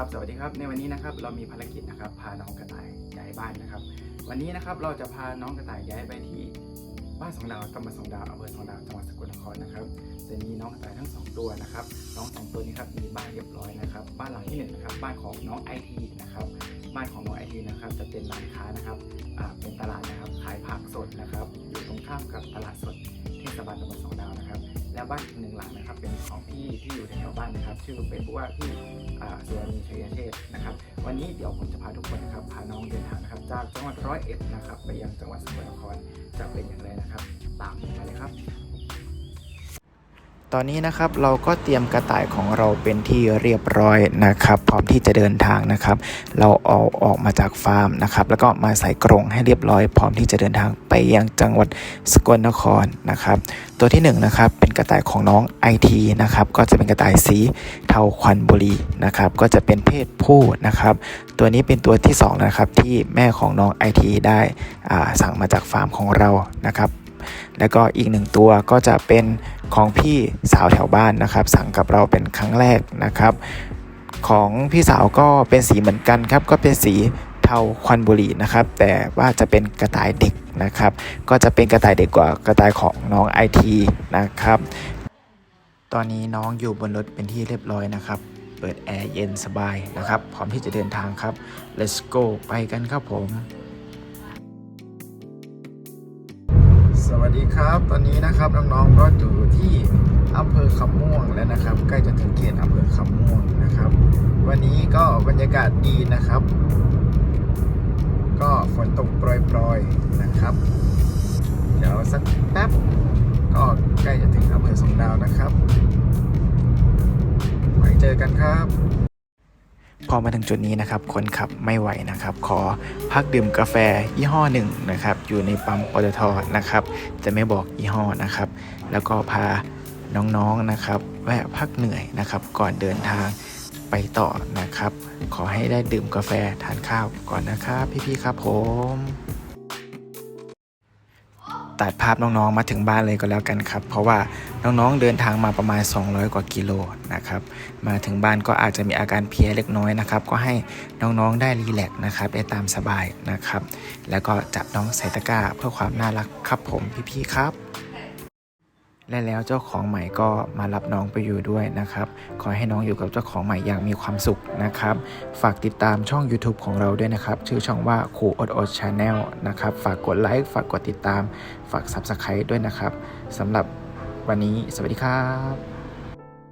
ครับสวัสดีครับในวันนี้นะครับเรามีภารกิจนะครับพาน้องกระต่ายย้ายบ้านนะครับ วันนี้นะครับเราจะพาน้องกระต่ายย้ายไปที่บ้านสองดาวตำบลสองดาวอำเภอสองดาวจังหวัดสกลนครนะครับจะมีน้องกระต่ายทั้งสองตัวนะครับน้องสองตัวนี้ครับมีบ้านเรียบร้อยนะครับ บ้านหลังที่หนึ่งนะครับบ้านของน้องไอทีนะครับบ้านของน้องไอทีนะครับจะเป็นร้านค้านะครับเป็นตลาดนะครับขายผักสดนะครับ อยู่ตรงข้ามกับตลาดสดเทศบาลตำบลสอง ดาวนะครับแล้วบ้านอีกหนึ่งหลังนะครับ เป็นของพี่ที่อยู่แถวบ้านนะครับ ชื่อเป็นผู้ว่าพี่อ่าสุวรรณีชัยเทพนะครับ วันนี้เดี๋ยวผมจะพาทุกคนนะครับพาน้องเดินทางนะครับ จากจังหวัดร้อยเอ็ดนะครับ ไปยังจังหวัดสกลนครจะเป็นอย่างไรนะครับ ตามผมมาเลยครับ ตอนนี้นะครับเราก็เตรียมกระต่ายของเราเป็นที่เรียบร้อยนะครับ พร้อมที่จะเดินทางนะครับ เราเอาออกมาจากฟาร์มนะครับ แล้วก็มาใส่กรงให้เรียบร้อย พร้อมที่จะเดินทางไปยังจังหวัดสกลนครนะครับ ตัวที่1นงนะครับเป็นกระต่ายของน้องไอทีนะครับก็จะเป็นกระต่ายสีเทาควันบุรีนะครับก็จะเป็นเพศผู้นะครับ ตัวนี้เป็นตัวที่2นะครับที่แม่ของน้องไอทีได้สั่งมาจากฟาร์มของเรานะครับ แล้วก็อีกหนึ่งตัวก็จะเป็นของพี่สาวแถวบ้านนะครับ สั่งกับเราเป็นครั้งแรกนะครับ ของพี่สาวก็เป็นสีเหมือนกันครับ ก็เป็นสีเทาควันบุหรี่นะครับ แต่ว่าจะเป็นกระต่ายเด็กนะครับ ก็จะเป็นกระต่ายเด็กกว่ากระต่ายของน้องไอทีนะครับ ตอนนี้น้องอยู่บนรถเป็นที่เรียบร้อยนะครับ เปิดแอร์เย็นสบายนะครับ พร้อมที่จะเดินทางครับ let's go ไปกันครับผม สวัสดีครับ ตอนนี้นะครับน้องๆก็อยู่ที่อำเภอคำม่วงแล้วนะครับ ใกล้จะถึงเขตอำเภอคำม่วงนะครับ วันนี้ก็บรรยากาศดีนะครับ ก็ฝนตกโปรยๆนะครับ เดี๋ยวสักแป๊บก็ใกล้จะถึงอำเภอสองดาวนะครับไว้เจอกันครับ พอมาถึงจุดนี้นะครับคนขับไม่ไหวนะครับ ขอพักดื่มกาแฟยี่ห้อหนึ่งนะครับ อยู่ในปั๊มปตทนะครับ จะไม่บอกยี่ห้อนะครับ แล้วก็พาน้องๆนะครับ แวะพักเหนื่อยนะครับ ก่อนเดินทางไปต่อนะครับ ขอให้ได้ดื่มกาแฟทานข้าวก่อนนะครับ พี่ๆครับผม ตัดภาพน้องๆ มาถึงบ้านเลยก็แล้วกันครับ เพราะว่าน้องๆ เดินทางมาประมาณ 200 กว่ากิโลนะครับ มาถึงบ้านก็อาจจะมีอาการเพลียเล็กน้อยนะครับ ก็ให้น้องๆ ได้รีแลกซ์นะครับได้ตามสบายนะครับ แล้วก็จับน้องใส่ตะกร้าเพื่อความน่ารักครับผมพี่ๆ ครับ และแล้วเจ้าของใหม่ก็มารับน้องไปอยู่ด้วยนะครับ ขอให้น้องอยู่กับเจ้าของใหม่อย่างมีความสุขนะครับ ฝากติดตามช่อง YouTube ของเราด้วยนะครับ ชื่อช่องว่าครูอดอดชาแนลนะครับ ฝากกดไลค์ ฝากกดติดตาม ฝาก Subscribe ด้วยนะครับสำหรับวันนี้สวัสดีครับ